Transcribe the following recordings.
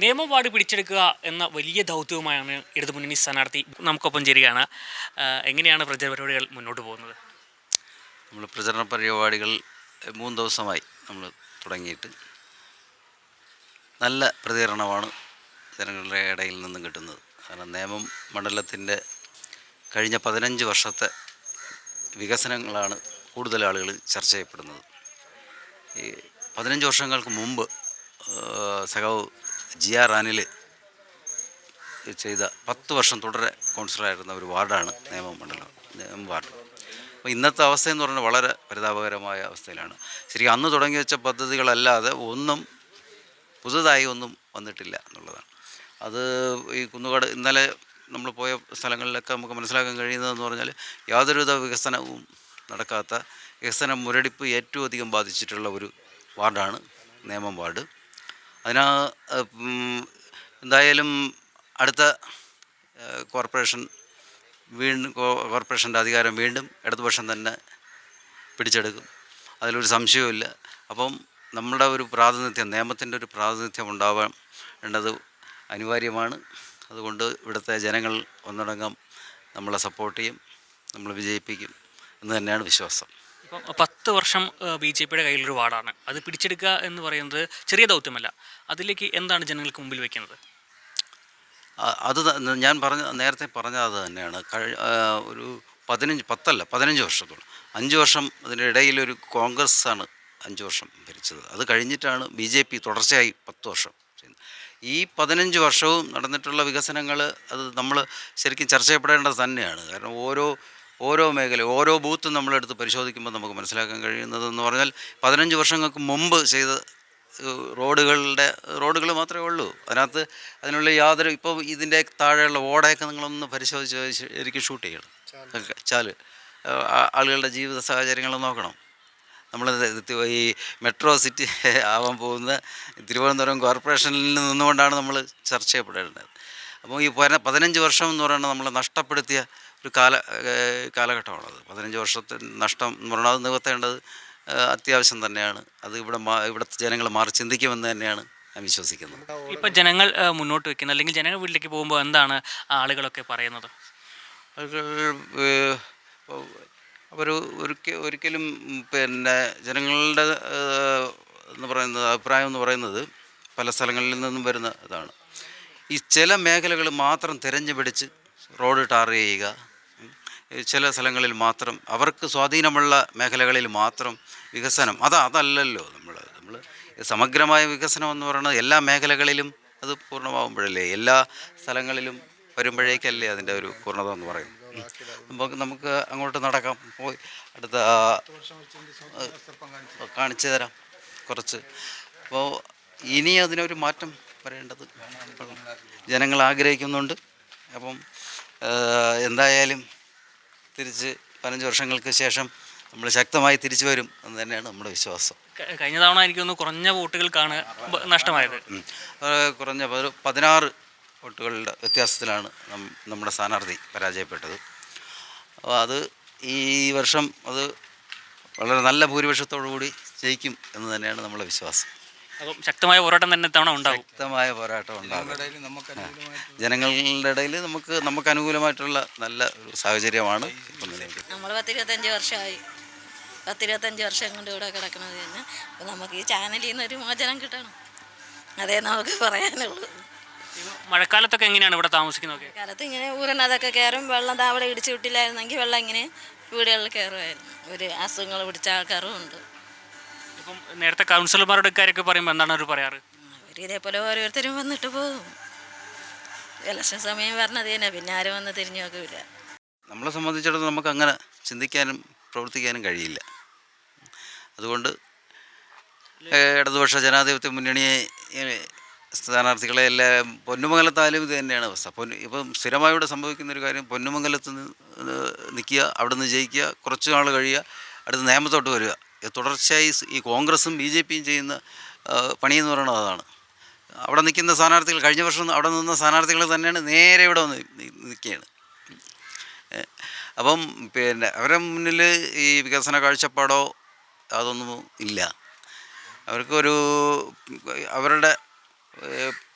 നിയമവാർഡ് പിടിച്ചെടുക്കുക എന്ന വലിയ ദൗത്യവുമായാണ് ഇടതുമുന്നണി സ്ഥാനാർത്ഥി നമുക്കൊപ്പം ചേരുകയാണ്. എങ്ങനെയാണ് പ്രചാര പരിപാടികൾ മുന്നോട്ട് പോകുന്നത്? നമ്മൾ പ്രചരണ പരിപാടികൾ മൂന്ന് ദിവസമായി നമ്മൾ തുടങ്ങിയിട്ട് നല്ല പ്രതികരണമാണ് ജനങ്ങളുടെ ഇടയിൽ നിന്നും കിട്ടുന്നത്. കാരണം നിയമം മണ്ഡലത്തിന്റെ കഴിഞ്ഞ പതിനഞ്ച് വർഷത്തെ വികസനങ്ങളാണ് കൂടുതൽ ആളുകൾ ചർച്ച ചെയ്യപ്പെടുന്നത്. ഈ പതിനഞ്ച് വർഷങ്ങൾക്ക് മുമ്പ് സഖാവ് ജി ആർ അനിൽ ചെയ്ത പത്ത് വർഷം തുടരെ കൗൺസിലറായിരുന്ന ഒരു വാർഡാണ് നേമം മണ്ഡലം നേമം വാർഡ്. അപ്പോൾ ഇന്നത്തെ അവസ്ഥ എന്ന് പറഞ്ഞാൽ വളരെ പരിതാപകരമായ അവസ്ഥയിലാണ്. ശരിക്കും അന്ന് തുടങ്ങി വെച്ച പദ്ധതികളല്ലാതെ ഒന്നും പുതുതായി ഒന്നും വന്നിട്ടില്ല എന്നുള്ളതാണ്. അത് ഈ കുന്നുകാട് ഇന്നലെ നമ്മൾ പോയ സ്ഥലങ്ങളിലൊക്കെ നമുക്ക് മനസ്സിലാക്കാൻ കഴിയുന്നതെന്ന് പറഞ്ഞാൽ യാതൊരുവിധ വികസനവും നടക്കാത്ത വികസന മുരടിപ്പ് ഏറ്റവും അധികം ബാധിച്ചിട്ടുള്ള ഒരു വാർഡാണ് നേമം വാർഡ്. അതിനാ എന്തായാലും അടുത്ത കോർപ്പറേഷൻ വീണ്ടും കോർപ്പറേഷന്റെ അധികാരം വീണ്ടും ഇടതുപക്ഷം തന്നെ പിടിച്ചെടുക്കും. അതിലൊരു സംശയവുമില്ല അപ്പം നമ്മുടെ ഒരു പ്രാതിനിധ്യം നിയമത്തിന്റെ ഒരു പ്രാതിനിധ്യം ഉണ്ടാവേണ്ടത് അനിവാര്യമാണ്. അതുകൊണ്ട് ഇവിടുത്തെ ജനങ്ങൾ ഒന്നടങ്കം നമ്മളെ സപ്പോർട്ട് ചെയ്യും നമ്മൾ വിജയിപ്പിക്കും എന്ന് തന്നെയാണ് വിശ്വാസം. ഇപ്പം പത്ത് വർഷം ബി ജെ പിയുടെ കയ്യിലൊരു വാർഡാണ് അത് പിടിച്ചെടുക്കുക എന്ന് പറയുന്നത് ചെറിയ ദൗത്യമല്ല. അതിലേക്ക് എന്താണ് ജനങ്ങൾക്ക് മുമ്പിൽ വെക്കുന്നത്? അത് ഞാൻ പറഞ്ഞ നേരത്തെ പറഞ്ഞ അത് തന്നെയാണ്. കഴി ഒരു പതിനഞ്ച് പത്തല്ല പതിനഞ്ച് വർഷത്തോളം. അഞ്ച് വർഷം അതിന്റെ ഇടയിലൊരു കോൺഗ്രസ് ആണ് അഞ്ച് വർഷം ഭരിച്ചത്. അത് കഴിഞ്ഞിട്ടാണ് ബി ജെ പി തുടർച്ചയായി പത്ത് വർഷം ചെയ്യുന്നത്. ഈ പതിനഞ്ച് വർഷവും നടന്നിട്ടുള്ള വികസനങ്ങൾ അത് നമ്മൾ ശരിക്കും ചർച്ച ചെയ്യപ്പെടേണ്ടത് തന്നെയാണ്. കാരണം ഓരോ ഓരോ മേഖല ഓരോ ബൂത്തും നമ്മളെടുത്ത് പരിശോധിക്കുമ്പോൾ നമുക്ക് മനസ്സിലാക്കാൻ കഴിയുന്നതെന്ന് പറഞ്ഞാൽ പതിനഞ്ച് വർഷങ്ങൾക്ക് മുമ്പ് ചെയ്ത റോഡുകളുടെ റോഡുകൾ മാത്രമേ ഉള്ളൂ. അതിനകത്ത് അതിനുള്ള യാതൊരു ഇപ്പോൾ ഇതിന്റെ താഴെയുള്ള ഓടയൊക്കെ നിങ്ങളൊന്ന് പരിശോധിച്ച് ശരിക്കും ഷൂട്ട് ചെയ്യണം. ചാൽ. ആളുകളുടെ ജീവിത സാഹചര്യങ്ങൾ നോക്കണം. നമ്മൾ ഈ മെട്രോ സിറ്റി ആവാൻ പോകുന്ന തിരുവനന്തപുരം കോർപ്പറേഷനിൽ നിന്നുകൊണ്ടാണ് നമ്മൾ ചർച്ച ചെയ്യപ്പെടേണ്ടത്. അപ്പോൾ ഈ പതിന- പതിനഞ്ച് വർഷം എന്ന് പറയുന്നത് നമ്മൾ നഷ്ടപ്പെടുത്തിയ ഒരു കാല കാലഘട്ടമാണത് പതിനഞ്ച് വർഷത്തെ നഷ്ടം എന്ന് പറഞ്ഞാൽ അത് നികത്തേണ്ടത് അത്യാവശ്യം തന്നെയാണ്. അത് ഇവിടെ ഇവിടുത്തെ ജനങ്ങൾ മാറി ചിന്തിക്കുമെന്ന് തന്നെയാണ് ഞാൻ വിശ്വസിക്കുന്നത്. ഇപ്പം ജനങ്ങൾ മുന്നോട്ട് വെക്കുന്നത് അല്ലെങ്കിൽ ജനങ്ങൾ വീട്ടിലേക്ക് പോകുമ്പോൾ എന്താണ് ആളുകളൊക്കെ പറയുന്നത്? അവർ ഒരിക്കൽ ഒരിക്കലും പിന്നെ ജനങ്ങളുടെ എന്ന് പറയുന്നത് അഭിപ്രായം എന്ന് പറയുന്നത് പല സ്ഥലങ്ങളിൽ നിന്നും വരുന്ന ഇതാണ്. ഈ ചില മേഖലകൾ മാത്രം തിരഞ്ഞു പിടിച്ച് റോഡ് ടാർ ചെയ്യുക ചില സ്ഥലങ്ങളിൽ മാത്രം അവർക്ക് സ്വാധീനമുള്ള മേഖലകളിൽ മാത്രം വികസനം. അത് അതല്ലല്ലോ നമ്മൾ നമ്മൾ സമഗ്രമായ വികസനം എന്ന് പറയുന്നത് എല്ലാ മേഖലകളിലും അത് പൂർണമാകുമ്പോഴല്ലേ എല്ലാ സ്ഥലങ്ങളിലും വരുമ്പോഴേക്കല്ലേ അതിന്റെ ഒരു പൂർണത എന്ന് പറയുന്നത്. നമുക്ക് നമുക്ക് അങ്ങോട്ട് നടക്കാം. പോയി. അടുത്ത കാണിച്ചു തരാം കുറച്ച്. അപ്പോൾ ഇനി അതിനൊരു മാറ്റം വരേണ്ടത് ജനങ്ങൾ ആഗ്രഹിക്കുന്നുണ്ട്. അപ്പം എന്തായാലും തിരിച്ച് പതിനഞ്ച് വർഷങ്ങൾക്ക് ശേഷം നമ്മൾ ശക്തമായി തിരിച്ചു വരും എന്ന് തന്നെയാണ് നമ്മുടെ വിശ്വാസം. കഴിഞ്ഞ തവണ എനിക്ക് തോന്നുന്നു കുറഞ്ഞ വോട്ടുകൾക്കാണ് നഷ്ടമായത്. കുറഞ്ഞ പതിനാറ് വോട്ടുകളുടെ വ്യത്യാസത്തിലാണ് നമ്മുടെ സ്ഥാനാർത്ഥി പരാജയപ്പെട്ടത്. അപ്പോൾ അത് ഈ വർഷം അത് വളരെ നല്ല ഭൂരിപക്ഷത്തോടു കൂടി ജയിക്കും എന്ന് തന്നെയാണ് നമ്മുടെ വിശ്വാസം. അപ്പം ശക്തമായ പോരാട്ടം തന്നെ ഇത്തവണ ഉണ്ടാവും. ശക്തമായ പോരാട്ടം ഉണ്ടാകും. ജനങ്ങളുടെ ഇടയിൽ നമുക്ക് നമുക്ക് അനുകൂലമായിട്ടുള്ള നല്ല ഒരു സാഹചര്യമാണ് നമ്മൾ പത്തിരുപത്തഞ്ച് വർഷമായി. പത്തിരുപത്തഞ്ച് വർഷം കൊണ്ട് ഇവിടെ കിടക്കുന്നത് തന്നെ. അപ്പോൾ നമുക്ക് ഈ ചാനലിൽ നിന്ന് ഒരു മോചനം കിട്ടണം. അതേ നമുക്ക് പറയാനുള്ളൂ. മഴക്കാലത്തൊക്കെ എങ്ങനെയാണ് ഇവിടെ താമസിക്കുന്നത് കാലത്ത് ഇങ്ങനെ ഊരണതൊക്കെ കയറും. വെള്ളം താവളെ അവിടെ ഇടിച്ചു വിട്ടില്ലായിരുന്നെങ്കിൽ വെള്ളം ഇങ്ങനെ വീടുകളിൽ കയറുമായിരുന്നു. ഒരു അസുഖങ്ങൾ പിടിച്ച ആൾക്കാരും ഉണ്ട്. ഇപ്പം നേരത്തെ കൗൺസിലർമാരുടെ കാര്യമൊക്കെ പറയുമ്പോൾ എന്താണ് അവർ പറയാറ്? അവർ ഇതേപോലെ ഓരോരുത്തരും വന്നിട്ട് പോകും. ഇലക്ഷൻ സമയം വരണത് തന്നെ പിന്നെ ആരും വന്ന് തിരിഞ്ഞു നോക്കില്ല നമ്മളെ സംബന്ധിച്ചിടത്തോളം നമുക്ക് അങ്ങനെ ചിന്തിക്കാനും പ്രവർത്തിക്കാനും കഴിയില്ല. അതുകൊണ്ട് ഇടതുപക്ഷ ജനാധിപത്യ മുന്നണിയെ സ്ഥാനാർത്ഥികളെ എല്ലാം പൊന്നുമംഗലത്താലും ഇത് തന്നെയാണ് അവസ്ഥ. പൊന്നു ഇപ്പം സ്ഥിരമായി ഇവിടെ സംഭവിക്കുന്ന ഒരു കാര്യം പൊന്നുമംഗലത്ത് നിന്ന് നിൽക്കുക അവിടെ നിന്ന് ജയിക്കുക കുറച്ച് നാൾ കഴിയുക അടുത്ത് നേമത്തോട്ട് വരിക. തുടർച്ചയായി ഈ കോൺഗ്രസും ബി ജെ പിയും ചെയ്യുന്ന പണിയെന്ന് പറയുന്നത് അതാണ്. അവിടെ നിൽക്കുന്ന സ്ഥാനാർത്ഥികൾ കഴിഞ്ഞ വർഷം അവിടെ നിന്ന സ്ഥാനാർത്ഥികൾ തന്നെയാണ് നേരെ ഇവിടെ വന്ന് നിൽക്കുകയാണ്. അപ്പം പിന്നെ അവരുടെ മുന്നിൽ ഈ വികസന കാഴ്ചപ്പാടോ അതൊന്നും ഇല്ല. അവർക്കൊരു അവരുടെ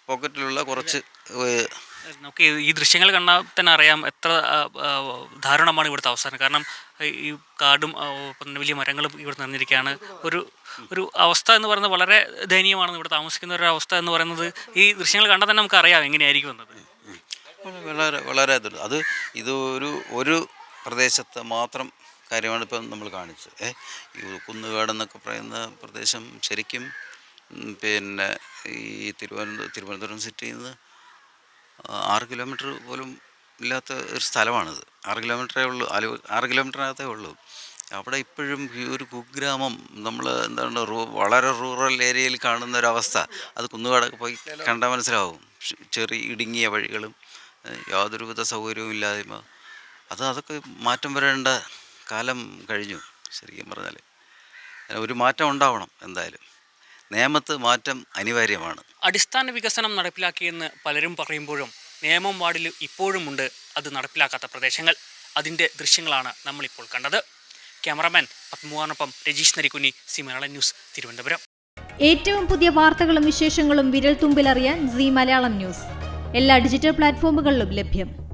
പോക്കറ്റിലുള്ള കുറച്ച് നമുക്ക് ഈ- ദൃശ്യങ്ങൾ കണ്ടാൽ തന്നെ അറിയാം എത്ര ദാരുണമാണ് ഇവിടുത്തെ അവസാനം. കാരണം ഈ കാടും വലിയ മരങ്ങളും ഇവിടെ നിറഞ്ഞിരിക്കുകയാണ്. ഒരു ഒരു അവസ്ഥ എന്ന് പറയുന്നത് വളരെ ദയനീയമാണ് ഇവിടെ താമസിക്കുന്ന ഒരു അവസ്ഥ എന്ന് പറയുന്നത് ഈ ദൃശ്യങ്ങൾ കണ്ടാൽ തന്നെ നമുക്ക് അറിയാം എങ്ങനെയായിരിക്കും എന്നത്. വളരെ- വളരെ വളരെ അത് ഇത് ഒരു ഒരു പ്രദേശത്ത് മാത്രം കാര്യമാണ് ഇപ്പം നമ്മൾ കാണിച്ചത്. ഏ ഈ കുന്നുകാടെന്നൊക്കെ പറയുന്ന പ്രദേശം ശരിക്കും പിന്നെ ഈ തിരുവനന്തപുരം തിരുവനന്തപുരം സിറ്റിയിൽ നിന്ന് ആറ് കിലോമീറ്റർ പോലും ഇല്ലാത്ത ഒരു സ്ഥലമാണിത്. ആറ് കിലോമീറ്ററേ ഉള്ളൂ. ആലു ആറ് കിലോമീറ്ററിനകത്തേ ഉള്ളൂ. അവിടെ ഇപ്പോഴും ഈ ഒരു കുഗ്രാമം നമ്മൾ എന്താണ് റൂ വളരെ റൂറൽ ഏരിയയിൽ കാണുന്ന ഒരു അവസ്ഥ അത് കുന്നുകാടൊക്കെ പോയി കണ്ടാൽ മനസ്സിലാവും. ചെറിയ ഇടുങ്ങിയ വഴികളും യാതൊരുവിധ സൗകര്യവും ഇല്ലായ്മ. അത് അതൊക്കെ മാറ്റം വരേണ്ട കാലം കഴിഞ്ഞു ശരിക്കും പറഞ്ഞാൽ ഒരു മാറ്റം ഉണ്ടാവണം എന്തായാലും. നിയമത്ത് മാറ്റം അനിവാര്യമാണ്. അടിസ്ഥാന വികസനം നടപ്പിലാക്കിയെന്ന് പലരും പറയുമ്പോഴും നേമം വാർഡിൽ ഇപ്പോഴുമുണ്ട് അത് നടപ്പിലാക്കാത്ത പ്രദേശങ്ങൾ. അതിന്റെ ദൃശ്യങ്ങളാണ് നമ്മളിപ്പോൾ കണ്ടത്. ക്യാമറമാൻ പത്മകുമാറിനൊപ്പം രജീഷ് നരിക്കുനി സി മലയാളം ന്യൂസ് തിരുവനന്തപുരം. ഏറ്റവും പുതിയ വാർത്തകളും വിശേഷങ്ങളും വിരൽ തുമ്പിലറിയാൻ സി മലയാളം ന്യൂസ്. എല്ലാ ഡിജിറ്റൽ പ്ലാറ്റ്ഫോമുകളിലും ലഭ്യം.